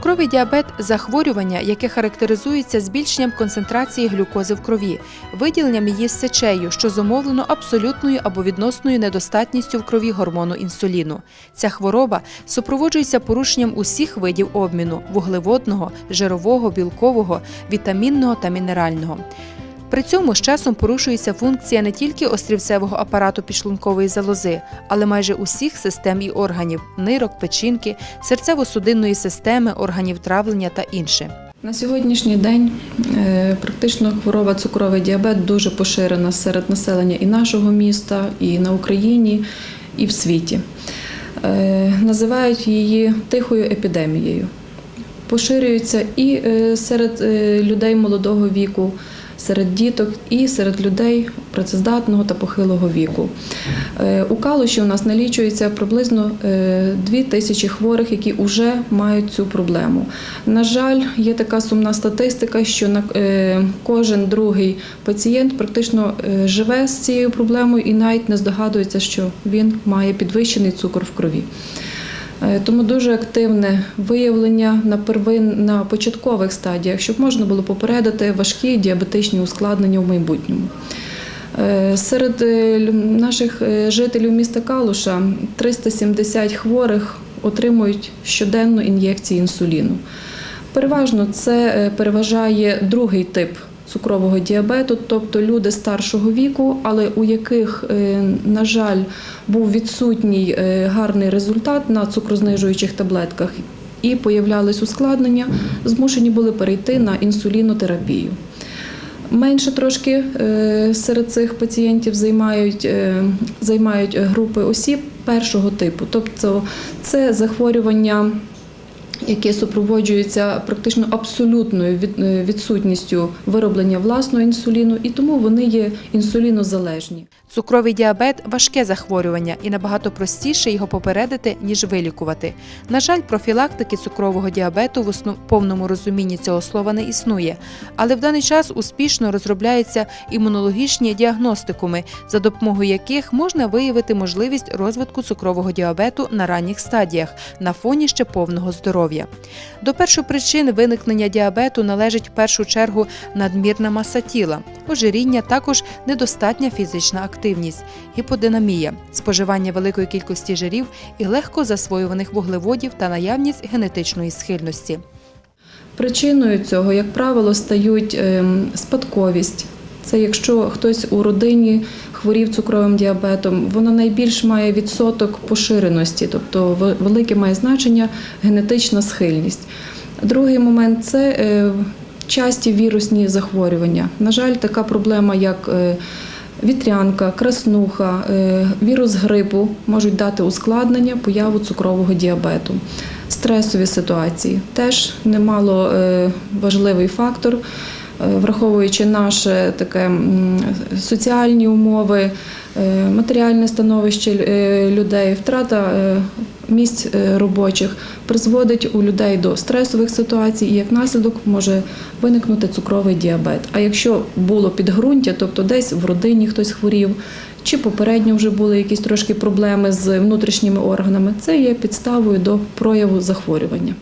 Цукровий діабет захворювання, яке характеризується збільшенням концентрації глюкози в крові, виділенням її сечею, що зумовлено абсолютною або відносною недостатністю в крові гормону інсуліну. Ця хвороба супроводжується порушенням усіх видів обміну вуглеводного, жирового, білкового, вітамінного та мінерального. При цьому з часом порушується функція не тільки острівцевого апарату підшлункової залози, але майже усіх систем і органів нирок, печінки, серцево-судинної системи, органів травлення та інше. На сьогоднішній день е, практично хвороба цукровий діабет дуже поширена серед населення і нашого міста, і на Україні, і в світі. Е, Називають її тихою епідемією. Поширюється і е, серед людей молодого віку, серед діток, і серед людей працездатного та похилого віку. Е, У Калуші у нас налічується приблизно 2 тисячі хворих, які вже мають цю проблему. На жаль, є така сумна статистика, що на е, кожен другий пацієнт практично е, живе з цією проблемою і навіть не здогадується, що він має підвищений цукор в крові. Е, Тому дуже активне виявлення на первин на початкових стадіях, щоб можна було попередити важкі діабетичні ускладнення в майбутньому. Е, Серед е, наших жителів міста Калуша 370 хворих отримують щоденно ін'єкції інсуліну. Переважно це переважає другий тип цукрового діабету, тобто люди старшого віку, але у яких, е, на жаль, був відсутній е, гарний результат на цукрознижуючих таблетках і появлялись ускладнення, змушені були перейти на інсулінотерапію. Менше трошки е, серед цих пацієнтів займають, займають групи осіб першого типу, тобто це захворювання яке супроводжується практично абсолютною е, відсутністю вироблення власного інсуліну, і тому вони є інсулінозалежні. Цукровий діабет важке захворювання і набагато простіше його попередити, ніж вилікувати. На жаль, профілактики цукрового діабету в основ... повному розумінні цього слова не існує, але в даний час успішно розробляються імунологічні діагностикуми, за допомогою яких можна виявити можливість розвитку цукрового діабету на ранніх стадіях на фоні ще повного здоров'я. До першопричин виникнення діабету належить в першу чергу надмірна маса тіла, ожиріння, також недостатня фізична активність, гіподинамія, споживання великої кількості жирів і легко засвоюваних вуглеводів та наявність генетичної схильності. Причиною цього, як правило, стають ем, спадковість. Це якщо хтось у родині хворів цукровим діабетом, воно найбільш має відсоток поширеності, тобто велике має значення генетична схильність. Другий момент це е, часті вірусні захворювання. На жаль, така проблема, як е, вітрянка, краснуха, е, вірус грипу можуть дати ускладнення появу цукрового діабету. Стресові ситуації теж немало важливий фактор, враховуючи наше таке соціальні умови, е, матеріальне становище е, людей, втрата е, місць е, робочих призводить у людей до стресових ситуацій, і як наслідок може виникнути цукровий діабет. А якщо було підґрунтя, тобто десь в родині хтось хворів, чи попередньо вже були якісь трошки проблеми з внутрішніми органами, це є підставою до прояву захворювання.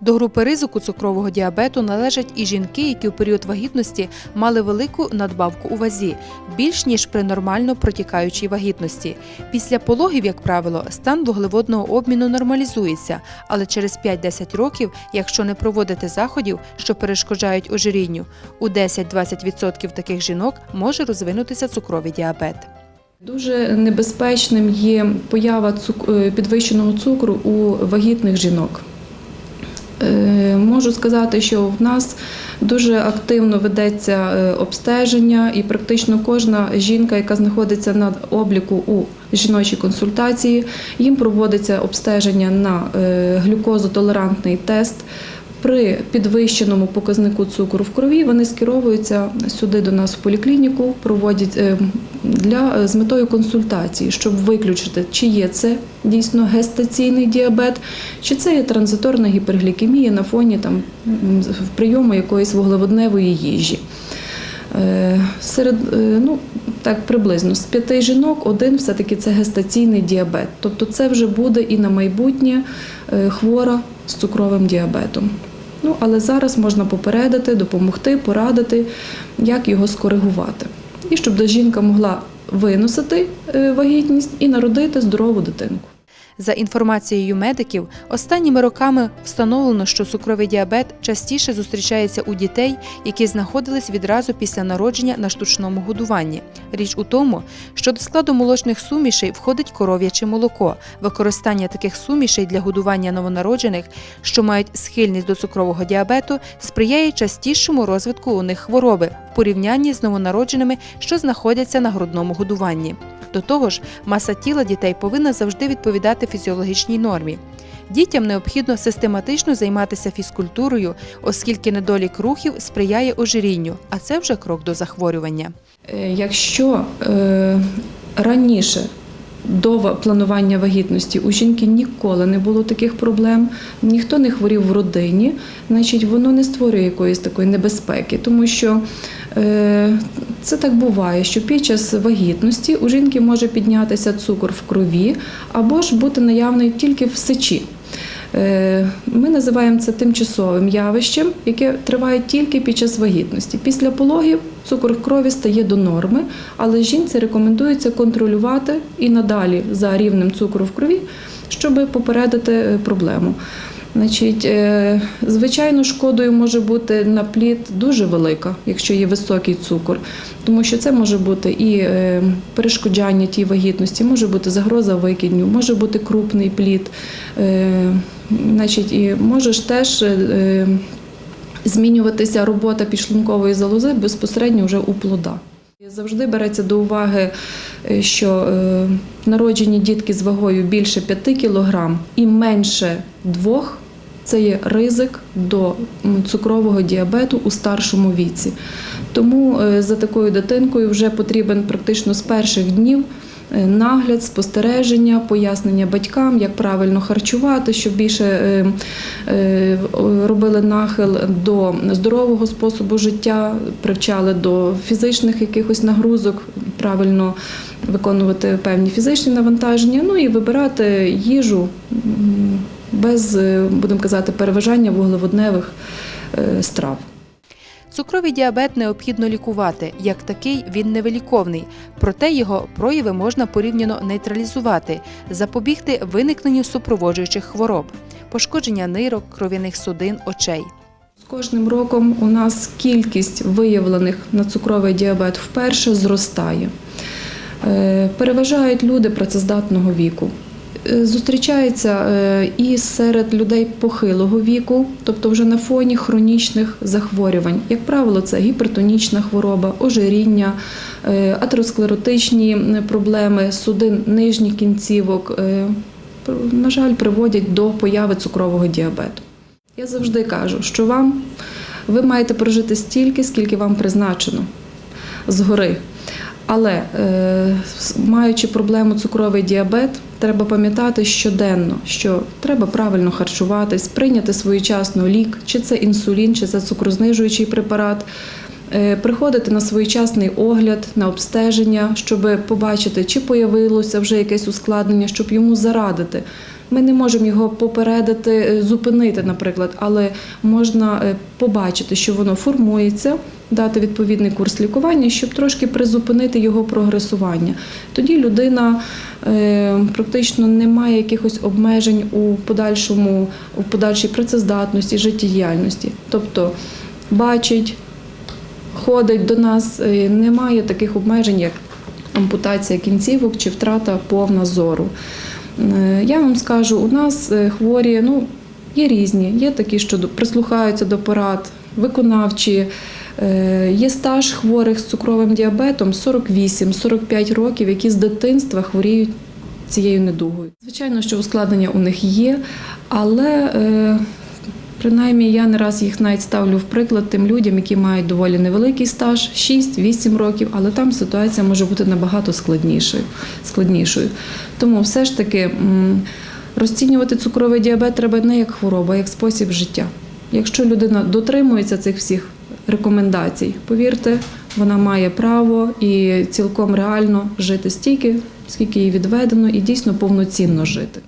До групи ризику цукрового діабету належать і жінки, які у період вагітності мали велику надбавку у вазі, більш ніж при нормально протікаючій вагітності. Після пологів, як правило, стан вуглеводного обміну нормалізується, але через 5-10 років, якщо не проводити заходів, що перешкоджають ожирінню, у 10-20% таких жінок може розвинутися цукровий діабет. Дуже небезпечним є поява е, підвищеного цукру у вагітних жінок. Е, Можу сказати, що в нас дуже активно ведеться е, обстеження, і практично кожна жінка, яка знаходиться на обліку у жіночій консультації, їм проводиться обстеження на е, глюкозотолерантний тест. При підвищеному показнику цукру в крові вони скеровуються сюди до нас в поліклініку, проводять для з метою консультації, щоб виключити, чи є це дійсно гестаційний діабет, чи це є транзиторна гіперглікемія на фоні там прийому якоїсь вуглеводневої їжі. Е, Серед е, ну так приблизно з п'яти жінок один все-таки це гестаційний діабет. Тобто це вже буде і на майбутнє е, хвора з цукровим діабетом. Ну, але зараз можна попередити, допомогти, порадити, як його скоригувати. І щоб жінка могла виносити е, вагітність і народити здорову дитинку. За інформацією медиків, останніми роками встановлено, що цукровий діабет частіше зустрічається у дітей, які знаходились відразу після народження на штучному годуванні. Річ у тому, що до складу молочних сумішей входить коров'яче молоко. Використання таких сумішей для годування новонароджених, що мають схильність до цукрового діабету, сприяє частішому розвитку у них хвороби в порівнянні з новонародженими, що знаходяться на грудному годуванні. До того ж, маса тіла дітей повинна завжди відповідати фізіологічній нормі. Дітям необхідно систематично займатися фізкультурою, оскільки недолік рухів сприяє ожирінню, а це вже крок до захворювання. Е, Якщо е, раніше до планування вагітності у жінки ніколи не було таких проблем, ніхто не хворів в родині, значить воно не створює якоїсь такої небезпеки, тому що е, це так буває, що під час вагітності у жінки може піднятися цукор в крові або ж бути наявний тільки в сечі. Е, Ми називаємо це тимчасовим явищем, яке триває тільки під час вагітності. Після пологів цукор крові стає до норми, але жінці рекомендується контролювати і надалі за рівнем цукру в крові, щоб попередити е, проблему. Значить, е, звичайно, шкодою може бути на плід дуже велика, якщо є високий цукор, тому що це може бути і е, перешкоджання тій вагітності, може бути загроза викидню, може бути крупний плід. Е, Значить, і може ж теж змінюватися робота підшлункової залози безпосередньо вже у плода. Завжди береться до уваги, е, що е, народжені дітки з вагою більше 5 кг і менше 2 це є ризик до цукрового діабету у старшому віці. Тому е, за такою дитинкою вже потрібен практично з перших днів нагляд, спостереження, пояснення батькам, як правильно харчувати, щоб більше е, е, робили нахил до здорового способу життя, привчали до фізичних якихось нагрузок, правильно виконувати певні фізичні навантаження, ну і вибирати їжу без, е, будемо казати, переважання вуглеводневих е, страв. Цукровий діабет необхідно лікувати. Як такий, він невиліковний, проте його прояви можна порівняно нейтралізувати, запобігти виникненню супроводжуючих хвороб, пошкодження нирок, кров'яних судин, очей. З кожним роком у нас кількість виявлених на цукровий діабет вперше зростає. Е, Переважають люди працездатного віку. Е, Зустрічається е, і серед людей похилого віку, тобто вже на фоні хронічних захворювань. Як правило, це гіпертонічна хвороба, ожиріння, е, атеросклеротичні проблеми, судин нижніх кінцівок, на жаль, приводять до появи цукрового діабету. Я завжди кажу, що вам ви маєте прожити стільки, скільки вам призначено згори. Але е, маючи проблему цукровий діабет, треба пам'ятати щоденно, що треба правильно харчуватись, прийняти своєчасно лік, чи це інсулін, чи це цукрознижуючий препарат. Е, Приходити на своєчасний огляд, на обстеження, щоб побачити, чи появилося вже якесь ускладнення, щоб йому зарадити. Ми не можемо його попередити, е, зупинити, наприклад, але можна е, побачити, що воно формується, дати відповідний курс лікування, щоб трошки призупинити його прогресування. Тоді людина практично не має якихось обмежень у подальшому, у подальшій працездатності, життєдіяльності. Тобто бачить, ходить до нас, е, немає таких обмежень, як ампутація кінцівок чи втрата повна зору. Е, Я вам скажу, у нас е, хворі ну, є різні, є такі, що прислухаються до порад, виконавчі. Є стаж хворих з цукровим діабетом 48-45 років, які з дитинства хворіють цією недугою. Звичайно, що ускладнення у них є, але принаймні я не раз їх навіть ставлю в приклад тим людям, які мають доволі невеликий стаж 6-8 років, але там ситуація може бути набагато складнішою. складнішою. Тому все ж таки розцінювати цукровий діабет треба не як хворобу, а як спосіб життя. Якщо людина дотримується цих всіх рекомендацій, повірте, вона має право і цілком реально жити стільки, скільки їй відведено, і дійсно повноцінно жити.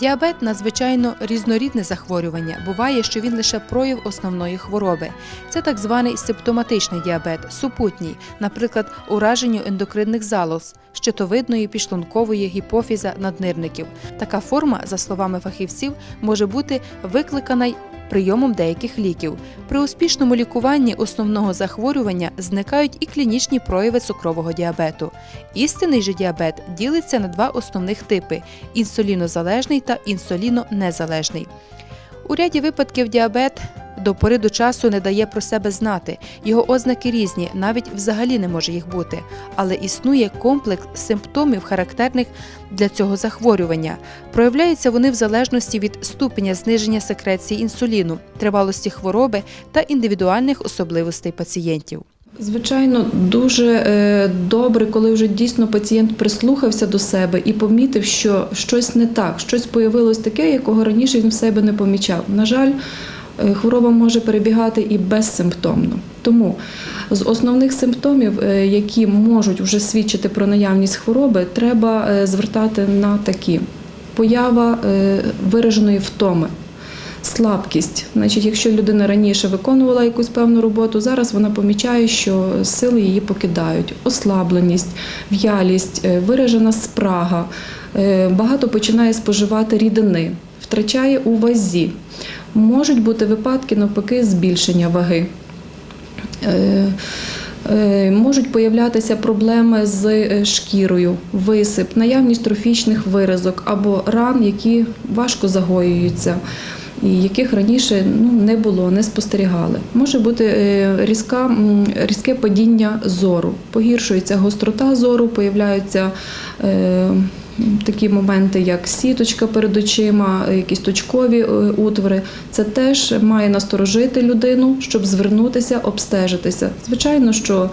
Діабет надзвичайно різнорідне захворювання. Буває, що він лише прояв основної хвороби. Це так званий симптоматичний діабет, супутній, наприклад, ураженню ендокринних залоз, щитовидної, пішлункової гіпофіза, наднирників. Така форма, за словами фахівців, може бути викликана й прийомом деяких ліків. При успішному лікуванні основного захворювання зникають і клінічні прояви цукрового діабету. Істинний же діабет ділиться на два основних типи інсулінозалежний та інсулінонезалежний. У ряді випадків діабет до пори до часу не дає про себе знати. Його ознаки різні, навіть взагалі не може їх бути. Але існує комплекс симптомів, характерних для цього захворювання. Проявляються вони в залежності від ступеня зниження секреції інсуліну, тривалості хвороби та індивідуальних особливостей пацієнтів. Звичайно, дуже е, добре, коли вже дійсно пацієнт прислухався до себе і помітив, що щось не так, щось появилось таке, якого раніше він в себе не помічав. На жаль, хвороба може перебігати і безсимптомно. Тому з основних симптомів, е, які можуть вже свідчити про наявність хвороби, треба е, звертати на такі: поява е, вираженої втоми. Слабкість, значить, якщо людина раніше виконувала якусь певну роботу, зараз вона помічає, що сили її покидають, ослабленість, в'ялість, е, виражена спрага, е, багато починає споживати рідини, втрачає у вазі. Можуть бути випадки навпаки збільшення ваги. Е, е, Можуть появлятися проблеми з е, шкірою, висип, наявність трофічних виразок або ран, які важко загоюються, яких раніше ну, не було, не спостерігали. Може бути е, різка, різке падіння зору, погіршується гострота зору, появляються е, такі моменти, як сіточка перед очима, якісь точкові е, утвори. Це теж має насторожити людину, щоб звернутися, обстежитися. Звичайно, що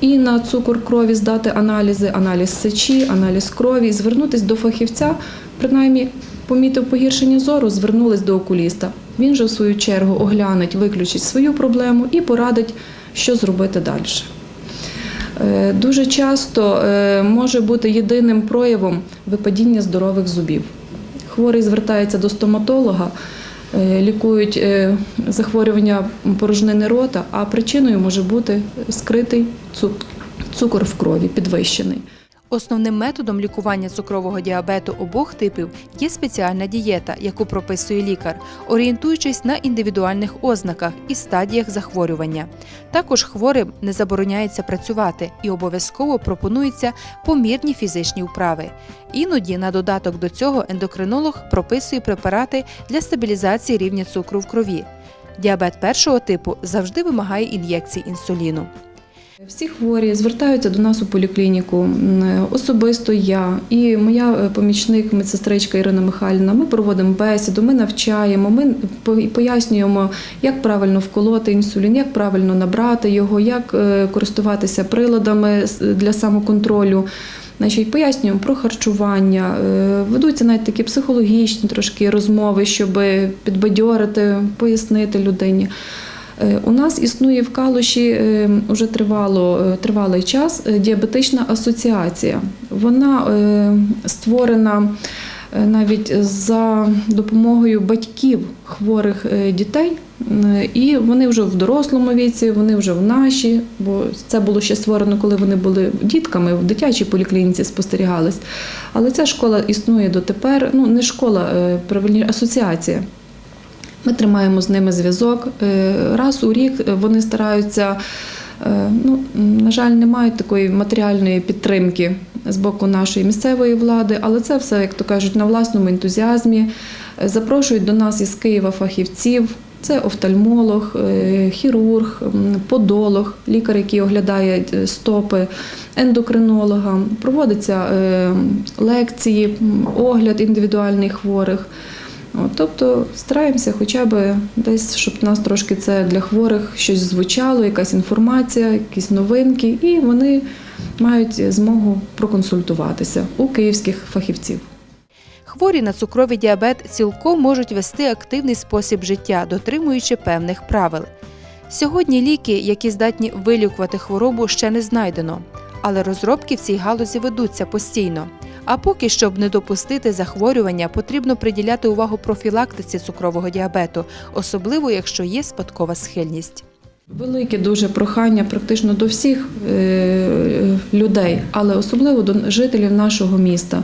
і на цукор крові здати аналізи, аналіз сечі, аналіз крові, звернутися до фахівця, принаймні помітив погіршення зору, звернулись до окуліста. Він же в свою чергу оглянеть, виключить свою проблему і порадить, що зробити далі. Е, Дуже часто е, може бути єдиним проявом випадіння здорових зубів. Хворий звертається до стоматолога, лікують е, захворювання порожнини рота, а причиною може бути скритий цу- цукор в крові, підвищений. Основним методом лікування цукрового діабету обох типів є спеціальна дієта, яку прописує лікар, орієнтуючись на індивідуальних ознаках і стадіях захворювання. Також хворим не забороняється працювати і обов'язково пропонуються помірні фізичні вправи. Іноді на додаток до цього ендокринолог прописує препарати для стабілізації рівня цукру в крові. Діабет першого типу завжди вимагає ін'єкцій інсуліну. Всі хворі звертаються до нас у поліклініку. Особисто я і моя е, помічник, медсестричка Ірина Михайлівна. Ми проводимо бесіду, ми навчаємо, ми пояснюємо, як правильно вколоти інсулін, як правильно набрати його, як е, користуватися приладами для самоконтролю. Значить, пояснюємо про харчування, е, ведуться навіть такі психологічні трошки розмови, щоб підбадьорити, пояснити людині. Е, У нас існує в Калуші е, уже тривало, е, тривалий час е, діабетична асоціація. Вона е, створена е, навіть за допомогою батьків хворих е, дітей. Е, І вони вже в дорослому віці, вони вже в наші, бо це було ще створено, коли вони були дітками в дитячій поліклініці спостерігались. Але ця школа існує дотепер. Ну не школа, е, правильніше, асоціація. Ми тримаємо з ними зв'язок. Е, Раз у рік вони стараються, е, ну, на жаль, не мають такої матеріальної підтримки з боку нашої місцевої влади, але це все, як то кажуть, на власному ентузіазмі. Е, Запрошують до нас із Києва фахівців. Це офтальмолог, хірург, подолог, лікар, який оглядає стопи, ендокринолога. Проводяться лекції, огляд індивідуальний хворих. От, тобто стараємося хоча б десь, щоб нас трошки це для хворих щось звучало, якась інформація, якісь новинки, і вони мають змогу проконсультуватися у київських фахівців. Хворі на цукровий діабет цілком можуть вести активний спосіб життя, дотримуючи певних правил. Сьогодні ліки, які здатні вилікувати хворобу, ще не знайдено, але розробки в цій галузі ведуться постійно. А поки, щоб не допустити захворювання, потрібно приділяти увагу профілактиці цукрового діабету, особливо якщо є спадкова схильність. Велике дуже прохання практично до всіх е, людей, але особливо до жителів нашого міста,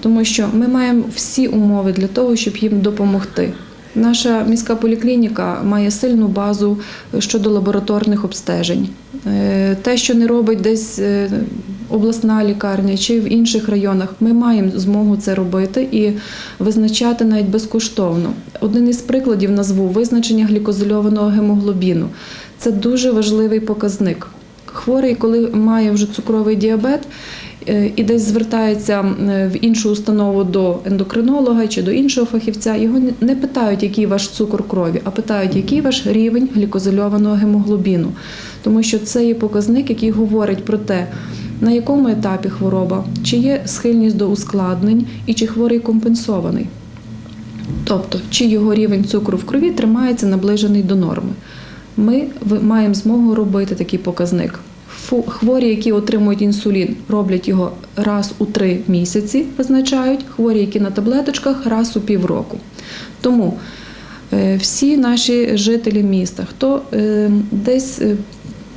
тому що ми маємо всі умови для того, щоб їм допомогти. Наша міська поліклініка має сильну базу щодо лабораторних обстежень. Е, Те, що не робить десь е, обласна лікарня чи в інших районах, ми маємо змогу це робити і визначати навіть безкоштовно. Один із прикладів назву визначення глікозильованого гемоглобіну. Це дуже важливий показник. Хворий, коли має вже цукровий діабет е, і десь звертається в іншу установу до ендокринолога чи до іншого фахівця, його не- питають, який ваш цукор крові, а питають, який ваш рівень глікозильованого гемоглобіну. Тому що це є показник, який говорить про те, на якому етапі хвороба, чи є схильність до ускладнень і чи хворий компенсований. Тобто, чи його рівень цукру в крові тримається наближений до норми. Ми маємо змогу робити такий показник. Хворі, які отримують інсулін, роблять його раз у три місяці, визначають, хворі, які на таблеточках, раз у півроку. Тому е, всі наші жителі міста, хто е, десь е,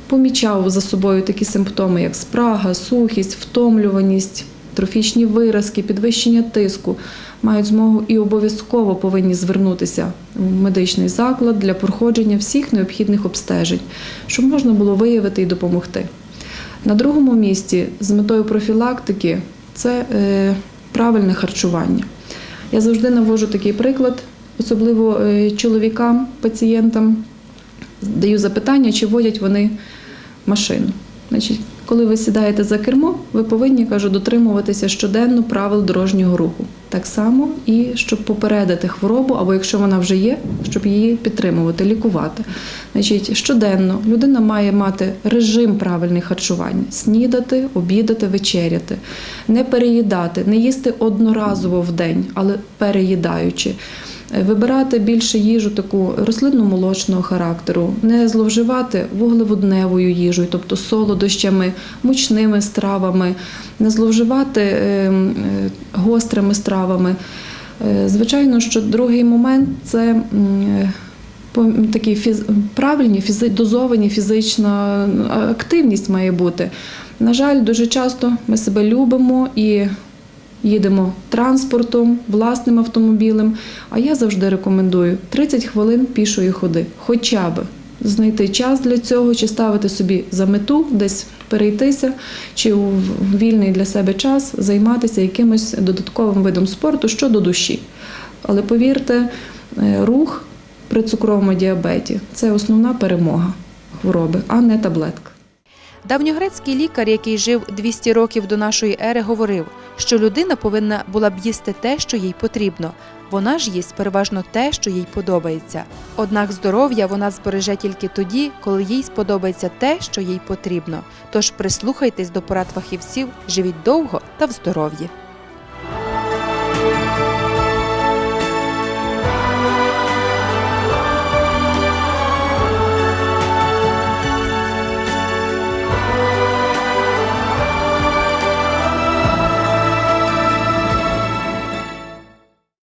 помічав за собою такі симптоми, як спрага, сухість, втомлюваність, трофічні виразки, підвищення тиску, мають змогу і обов'язково повинні звернутися в медичний заклад для проходження всіх необхідних обстежень, щоб можна було виявити і допомогти. На другому місці з метою профілактики це е, правильне харчування. Я завжди навожу такий приклад, особливо е, чоловікам, пацієнтам, даю запитання, чи водять вони машину. Значить, коли ви сідаєте за кермо, ви повинні кажу, дотримуватися щоденно правил дорожнього руху. Так само і щоб попередити хворобу, або якщо вона вже є, щоб її підтримувати, лікувати. Значить, щоденно людина має мати режим правильного харчування: снідати, обідати, вечеряти, не переїдати, не їсти одноразово в день, але переїдаючи. Вибирати більше їжу таку рослинно-молочного характеру, не зловживати вуглеводневою їжею, тобто солодощами, мучними стравами, не зловживати е, е, гострими стравами. Е, Звичайно, що другий момент це е, такі фіз... правильні, фізи... дозовані фізична активність має бути. На жаль, дуже часто ми себе любимо і їдемо транспортом, власним автомобілем. А я завжди рекомендую 30 хвилин пішої ходи, хоча б знайти час для цього, чи ставити собі за мету, десь перейтися, чи у вільний для себе час займатися якимось додатковим видом спорту щодо душі. Але повірте, е, рух при цукровому діабеті це основна перемога хвороби, а не таблетка. Давньогрецький лікар, який жив 200 років до нашої ери, говорив, що людина повинна була б їсти те, що їй потрібно. Вона ж їсть переважно те, що їй подобається. Однак здоров'я вона збереже тільки тоді, коли їй сподобається те, що їй потрібно. Тож прислухайтесь до порад фахівців, живіть довго та в здоров'ї.